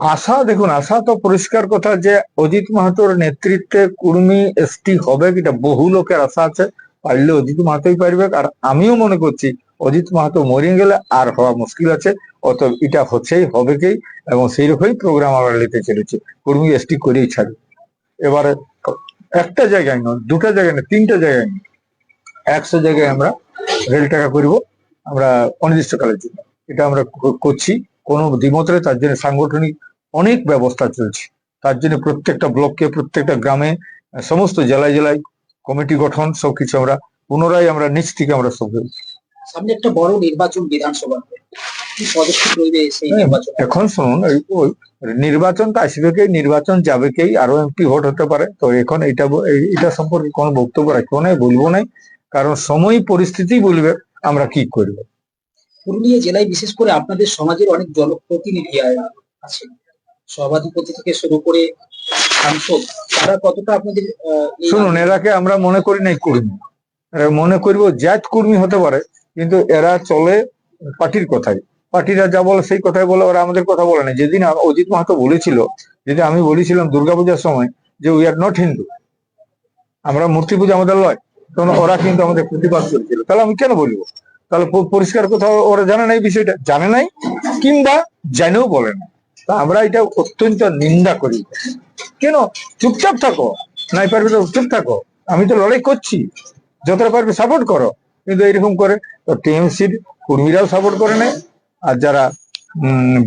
আশা, দেখুন, আশা তো পরিষ্কার কথা যে অজিত মাহাতোর নেতৃত্বে কুর্মী এসটি হবে কিটা বহু লোকের আশা আছে, পারলে অজিত মাহাতোই পারবে। আর আমিও মনে করছি, অজিত মাহাতো মরিয়ে গেলে আর হওয়া মুশকিল আছে অত এটা হচ্ছেই, হবে কি, এবং সেই রকমই প্রোগ্রাম আমরা নিতে চলেছি, কুর্মী এসটি করেই ছাড়বে এবারে, একটা জায়গায় নয়, দুটা জায়গায় নয়, তিনটা জায়গায় নয়, একশো জায়গায় আমরা রেল টাকা করব, আমরা অনির্দিষ্টকালের জন্য। এটা আমরা করছি, কোনো দ্বিমত তার জন্য সাংগঠনিক অনেক ব্যবস্থা চলছে। তার জন্য প্রত্যেকটা ব্লককে প্রত্যেকটা গ্রামে সমস্ত জেলায় জেলায় কমিটি গঠন সবকিছু আমরা পুনরায় আমরা নিচ থেকে আমরা সব সামনে একটা বড় নির্বাচন বিধানসভা। কি হ্যাঁ, নির্বাচন? এখন শুনুন এই ওই নির্বাচনটা আসবেকেই নির্বাচন যাবেকেই আরও এমপি ভোট হতে পারে। তো এখন এটা এটা সম্পর্কে কোনো বক্তব্য রাখব না বলব না কারণ সময় পরিস্থিতি বলবে আমরা কি করব। পুরুলিয়া জেলায় বিশেষ করে আপনাদের সমাজের অনেক জনপ্রতিনিধি আ- আছেন সভাধিপতি থেকে শুরু করে সাংসদ, তারা কতটা আপনাদের শুনুন, এরাকে আমরা মনে করি নাই কর্মী। মনে করব জাত কর্মী হতে পারে, কিন্তু এরা চলে পার্টির কথাই। পার্টিরা যা বলে সেই কথাই বলে, ওরা আমাদের কথা বলে না যেদিন অজিত মাহাতো বলেছিল, যেদিন আমি বলেছিলাম দুর্গাপূজার সময় যে উই আর নট হিন্দু আমরা মূর্তি পূজা আমাদের লয়, তখন ওরা কিন্তু আমাদের প্রতিবাদ করেছিল। তাহলে আমি কেন বলব? তাহলে পরিষ্কার কোথাও ওরা জানে নাই বিষয়টা? জানে নাই? কিংবা জানেও বলে না তা আমরা এটা অত্যন্ত নিন্দা করি। কেন? চুপচাপ থাকো। নাই পারবে তো চুপ থাকো। আমি তো লড়াই করছি। যতটা পারবে সাপোর্ট করো। কিন্তু এরকম করে তো টিএমসির কর্মীরাও সাপোর্ট করে নাই আর যারা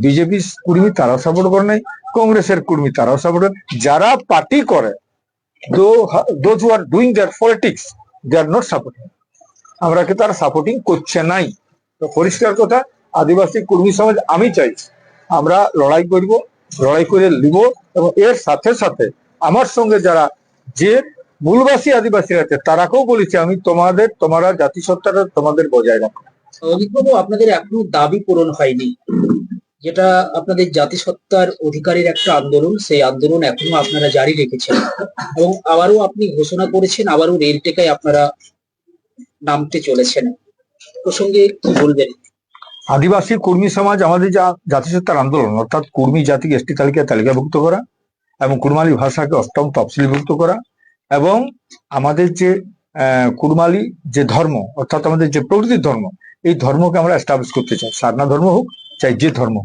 বিজেপি কর্মী তারাও সাপোর্ট করে নাই কংগ্রেসের কর্মী তারাও সাপোর্ট করে যারা পার্টি করে those are doing their politics they are not supporting আমরাকে তারা সাপোর্টিং করছে নাই? তো পরিষ্কার কথা, আদিবাসী কর্মী সমাজ আমি চাই আমরা লড়াই করব, লড়াই করে নিব এবং এর সাথে সাথে আমার সঙ্গে যারা যে মূলবাসী আদিবাসী আছে, তারাকেও বলেছি, আমি তোমাদের, তোমরা জাতিসত্তাটা তোমাদের বজায় রাখো। অভিজ্ঞবাবু আপনাদের এখনও দাবি পূরণ হয়নি। যেটা আপনাদের জাতিসত্তার অধিকারের একটা আন্দোলন, সেই আন্দোলন এখনও আপনারা জারি রেখেছেন। এবং আবারও আপনি ঘোষণা করেছেন, আবারও রেল টেকায় আপনারা নামতে চলেছেন। প্রসঙ্গে কি বলবেন? আদিবাসী কর্মী সমাজ আমাদের যা জাতিসত্তার আন্দোলন অর্থাৎ কর্মী জাতিকে এসটি তালিকায় তালিকাভুক্ত করা এবং কুড়মালি ভাষাকে অষ্টম তফসিলভুক্ত করা এবং আমাদের যে আহ, কুড়মালি যে ধর্ম অর্থাৎ আমাদের যে প্রকৃতির ধর্ম এই ধর্মকে আমরা এস্টাবলিশ করতে চাই। সারনা ধর্ম হোক চাই যে ধর্ম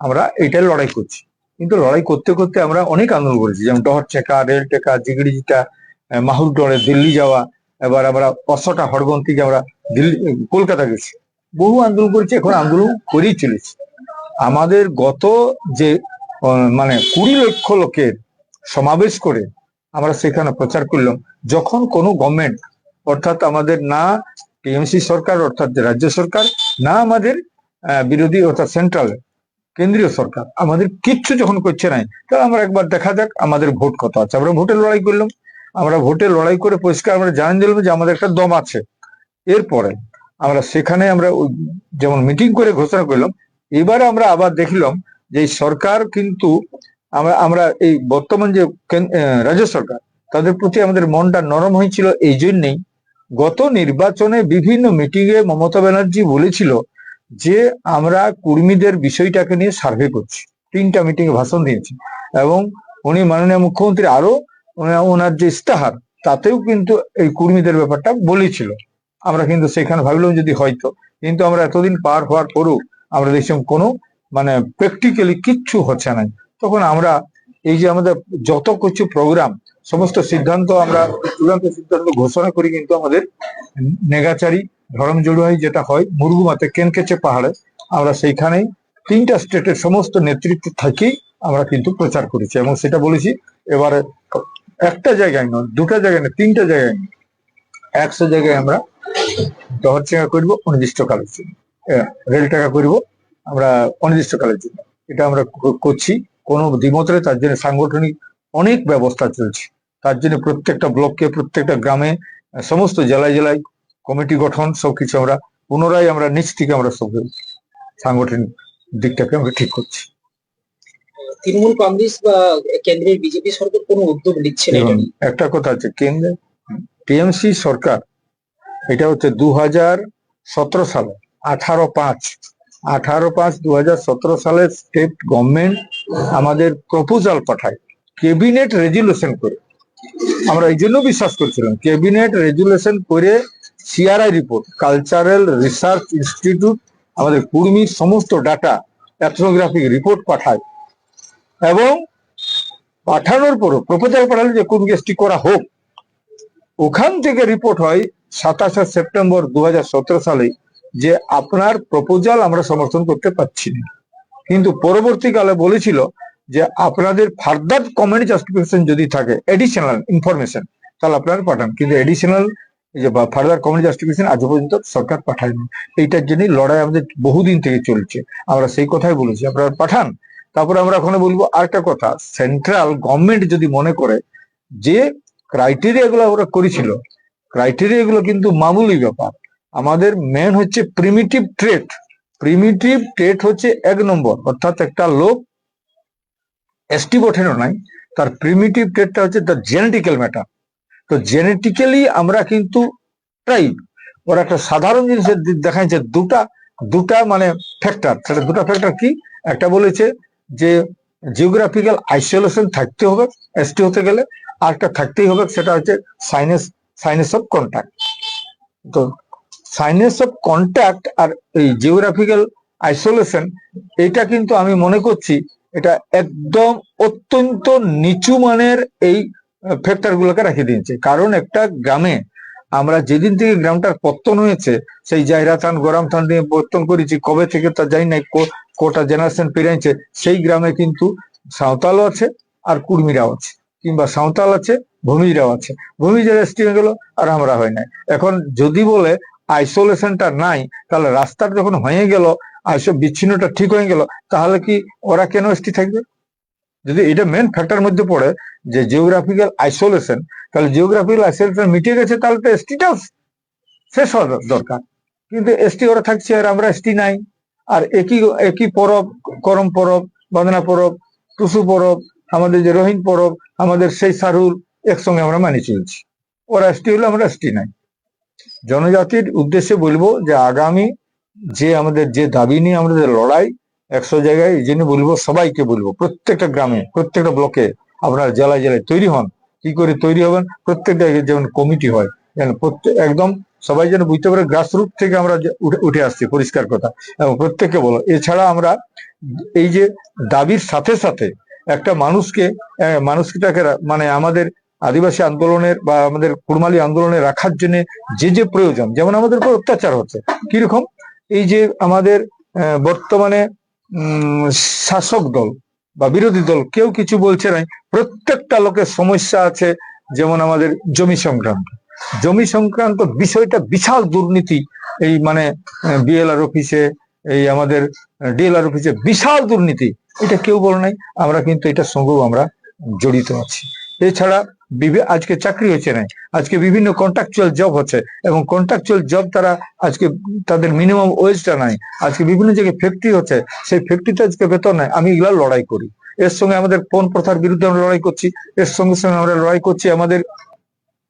আমরা এটাই লড়াই করছি। কিন্তু লড়াই করতে করতে আমরা অনেক আন্দোলন করেছি যেমন ডহর টেকা রেল টেকা জিগড়ি জিটা মাহুর ডরে দিল্লি যাওয়া এবার আমরা অশোটা হরগন থেকে আমরা দিল্লি কলকাতা গেছি। বহু আন্দোলন করেছি, এখন আন্দোলন করেই চলেছি। আমাদের গত যে মানে কুড়ি লক্ষ লোকের সমাবেশ করে আমরা সেখানে প্রচার করলাম, যখন কোনো গভর্নমেন্ট অর্থাৎ আমাদের না টিএমসি সরকার, অর্থাৎ রাজ্য সরকার, না আমাদের বিরোধী, অর্থাৎ সেন্ট্রাল কেন্দ্রীয় সরকার, আমাদের কিচ্ছু যখন করছে নাই তাহলে আমরা একবার দেখা যাক আমাদের ভোট কত আছে। আমরা ভোটের লড়াই করলাম, আমরা ভোটে লড়াই করে পরিষ্কার আমরা জানিয়ে দিলাম যে আমাদের একটা দম আছে। এরপরে আমরা সেখানে আমরা যেমন মিটিং করে ঘোষণা করলাম, এবারে আমরা আবার দেখলাম যে সরকার কিন্তু আমরা আমরা এই বর্তমান যে রাজ্য সরকার, তাদের প্রতি আমাদের মনটা নরম হয়েছিল এই জন্যেই। গত নির্বাচনে বিভিন্ন মিটিং এ মমতা ব্যানার্জি বলেছিল যে আমরা কর্মীদের বিষয়টাকে নিয়ে সার্ভে করছি। তিনটা মিটিং এ ভাষণ দিয়েছি। এবং উনি মাননীয় মুখ্যমন্ত্রী আরও ওনার যে ইস্তাহার তাতেও কিন্তু এই কর্মীদের ব্যাপারটা বলেছিল। আমরা কিন্তু সেখানে ভাবলাম যদি হয়তো, কিন্তু আমরা এতদিন পার হওয়ার পরও আমরা দেখছিলাম কোনো মানে প্র্যাকটিক্যালি কিচ্ছু হচ্ছে না। তখন আমরা এই যে আমাদের যত কিছু প্রোগ্রাম সমস্ত সিদ্ধান্ত আমরা, চূড়ান্ত সিদ্ধান্ত ঘোষণা করি কিন্তু আমাদের নেগাচারি ধরম জড়ুয়াই যেটা হয়, মুরগুমাতে কেনকেচে পাহাড়ে, আমরা সেইখানেই তিনটা স্টেটের সমস্ত নেতৃত্ব থেকেই আমরা কিন্তু প্রচার করেছি। এবং সেটা বলেছি, এবারে একটা জায়গায় নয়, দুটা জায়গায় নয়, তিনটা জায়গায় একশো জায়গায় আমরা দহর টাকা করব অনির্দিষ্টকালের জন্য। রেল টাকা করব আমরা অনির্দিষ্টকালের জন্য। এটা আমরা করছি। কোনো দ্বিমত নেই, তার জন্য সাংগঠনিক অনেক ব্যবস্থা চলছে। তার জন্য প্রত্যেকটা ব্লককে প্রত্যেকটা গ্রামে সমস্ত জেলায় জেলায় কমিটি গঠন সবকিছু আমরা পুনরায় আমরা নিচ থেকে আমরা সব সাংগঠনিক দিকটাকে আমরা ঠিক করছি। তৃণমূল কংগ্রেস বা কেন্দ্রের বিজেপি সরকার কোনো উদ্যোগ নিচ্ছে না। একটা কথা আছে কেন্দ্রে টিএমসি সরকার এটা হচ্ছে দু হাজার সতেরো সালে, আঠারো পাঁচ। আঠারো পাঁচ দু হাজার সতেরো সালে স্টেট গভর্নমেন্ট আমাদের প্রপোজাল পাঠায় ক্যাবিনেট রেজুলেশন করে। আমরা এই জন্য বিশ্বাস করছিলাম ক্যাবিনেট রেজুলেশন করে CRI report cultural research institute আমাদের কুর্মীর সমস্ত ডাটা এথনোগ্রাফিক রিপোর্ট পাঠায়। এবং পাঠানোর পরও প্রপোজাল পাঠালে যে কুর্মী করা হোক, ওখান থেকে রিপোর্ট হয় সাতাশে সেপ্টেম্বর দু হাজার সতেরো সালে যে আপনার প্রপোজাল আমরা সমর্থন করতে পারছি না। কিন্তু পরবর্তীকালে বলেছিল যে আপনাদের ফার্দার কমেন্ট জাস্টিফিকেশন যদি থাকে এডিশনাল ইনফরমেশন তাহলে আপনারা পাঠান। কিন্তু এডিশনাল যে ফার্দার কমেন্ট জাস্টিফিকেশন আজ পর্যন্ত সরকার পাঠায়নি। এইটার জন্যই লড়াই আমাদের বহুদিন থেকে চলছে। আমরা সেই কথাই বলেছি, আপনারা পাঠান। তারপরে আমরা ওখানে বলব আরেকটা কথা। সেন্ট্রাল গভর্নমেন্ট যদি মনে করে যে ক্রাইটেরিয়া গুলো ওরা করেছিল ক্রাইটেরিয়া গুলো কিন্তু মামুলি ব্যাপার। আমাদের মেন হচ্ছে প্রিমিটিভ ট্রেট প্রিমিটিভ ট্রেট হচ্ছে এক নম্বর, অর্থাৎ একটা লোক এসটি বটেনও নাই, তার প্রিমিটিভ ট্রেটটা হচ্ছে তার জেনেটিক্যাল ম্যাটার তো জেনেটিক্যালি আমরা কিন্তু ট্রাইব ওরা একটা সাধারণ জিনিসের দিক দেখাচ্ছে দুটা দুটা মানে ফ্যাক্টর সেটা দুটা ফ্যাক্টর কি? একটা বলেছে যে জিওগ্রাফিক্যাল আইসোলেশন থাকতে হবে এসটি হতে গেলে, আর একটা থাকতেই হবে, সেটা হচ্ছে সাইনেস সাইনেস অফ কন্ট্যাক্ট তো সাইনেস অফ কন্ট্যাক্ট আর এই জিওগ্রাফিক্যাল আইসোলেশন এটা কিন্তু আমি মনে করছি এটা একদম অত্যন্ত নিচু মানের এই ফ্যাক্টর গুলোকে রেখে দিয়েছে। কারণ একটা গ্রামে আমরা যেদিন থেকে গ্রামটার পত্তন হয়েছে, সেই জায়রা থান, গরম থান দিয়ে পত্তন করেছি, কবে থেকে তা যাই নাই কোটা জেনারেশন পেরিয়েছে সেই গ্রামে কিন্তু সাঁওতালও আছে আর কুর্মীরাও আছে, কিংবা সাঁওতাল আছে ভূমিজরাও আছে। ভূমিজরা এসটি হয়ে গেল আর আমরা হয় নাই। এখন যদি বলে আইসোলেশনটা নাই, তাহলে রাস্তাটা যখন হয়ে গেল, আইসো বিচ্ছিন্নটা ঠিক হয়ে গেল, তাহলে কি ওরা কেন এসটি থাকবে? যদি এটা মেন ফ্যাক্টর মধ্যে পড়ে যে জিওগ্রাফিক্যাল আইসোলেশন তাহলে জিওগ্রাফিক্যাল আইসোলেশন মিটে গেছে, তাহলে তো এসটিটাও শেষ হওয়া দরকার। কিন্তু এসটি ওরা থাকছে আর আমরা এসটি নাই। আর একই একই পরব, করম পরব বাঁধনা পরব, টুসু পরব, আমাদের যে রোহিন পরব, আমাদের সেই সারুল একসঙ্গে আমরা মানি চলছি। ওরা এসটি হলে আমরা এসটি নাই। জনজাতির উদ্দেশ্যে বলব যে আগামী যে আমাদের যে দাবি নিয়ে আমাদের লড়াই, একশো জায়গায় এই জন্য বলব, সবাইকে বলব, প্রত্যেকটা গ্রামে, প্রত্যেকটা ব্লকে আপনার জেলায় জেলায় তৈরি হন। কি করে তৈরি হবেন? প্রত্যেকটা যেমন কমিটি হয়, যেন প্রত্যেক, একদম সবাই যেন বুঝতে পারে গ্রাসরুট থেকে আমরা উঠে আসছি, পরিষ্কার কথা। এবং প্রত্যেককে বলো, এছাড়া আমরা এই যে দাবির সাথে সাথে একটা মানুষকে মানুষটাকে মানে আমাদের আদিবাসী আন্দোলনের বা আমাদের কুড়মালি আন্দোলনে রাখার জন্য যে যে প্রয়োজন, যেমন আমাদের উপর অত্যাচার হচ্ছে, কীরকম? এই যে আমাদের বর্তমানে শাসক দল বা বিরোধী দল কেউ কিছু বলছে না প্রত্যেকটা লোকের সমস্যা আছে, যেমন আমাদের জমি সংক্রান্ত। জমি সংক্রান্ত বিষয়টা বিশাল দুর্নীতি, এই মানে বিএলআর অফিসে, এই আমাদের ডিএলআর অফিসে বিশাল দুর্নীতি। এটা কেউ বলে নাই, আমরা কিন্তু এটা সঙ্গেও আমরা জড়িত আছি। এছাড়া আজকে চাকরি হচ্ছে না। আজকে বিভিন্ন কন্ট্রাকচুয়াল জব হচ্ছে এবং কন্ট্রাকচুয়াল জব তারা আজকে তাদের মিনিমাম ওয়েজটা নাই। আজকে বিভিন্ন জায়গায় ফ্যাক্টরি হচ্ছে সেই ফ্যাক্টরিতে আজকে বেতন নাই। আমি এগুলা লড়াই করি। এর সঙ্গে আমাদের কোন প্রথার বিরুদ্ধে আমরা লড়াই করছি। এর সঙ্গে সঙ্গে আমরা লড়াই করছি আমাদের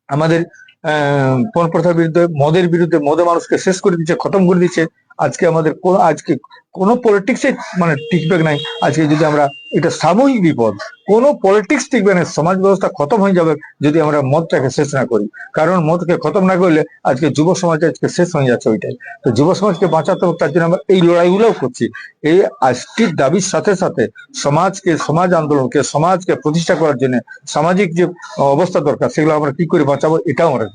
আমাদের আহ, পণ প্রথার বিরুদ্ধে মদের বিরুদ্ধে মদে মানুষকে শেষ করে দিচ্ছে খতম করে দিচ্ছে। আজকে আমাদের কোন, আজকে কোনো পলিটিক্সে মানে টিকবে নাই। আজকে যদি আমরা, এটা সাময়িক বিপদ। কোনো পলিটিক্স টিকবে না, সমাজ ব্যবস্থা খতম হয়ে যাবে যদি আমরা মদটাকে শেষ না করি। কারণ মদকে খতম না করলে আজকে যুব সমাজ আজকে শেষ হয়ে যাচ্ছে ওইটাই। তো যুব সমাজকে বাঁচাতে তার জন্য আমরা এই লড়াইগুলোও করছি। এই আজটির দাবির সাথে সাথে সমাজকে, সমাজ আন্দোলনকে, সমাজকে প্রতিষ্ঠা করার জন্য সামাজিক যে অবস্থা দরকার, সেগুলো আমরা কি করে বাঁচাবো, এটাও আমরা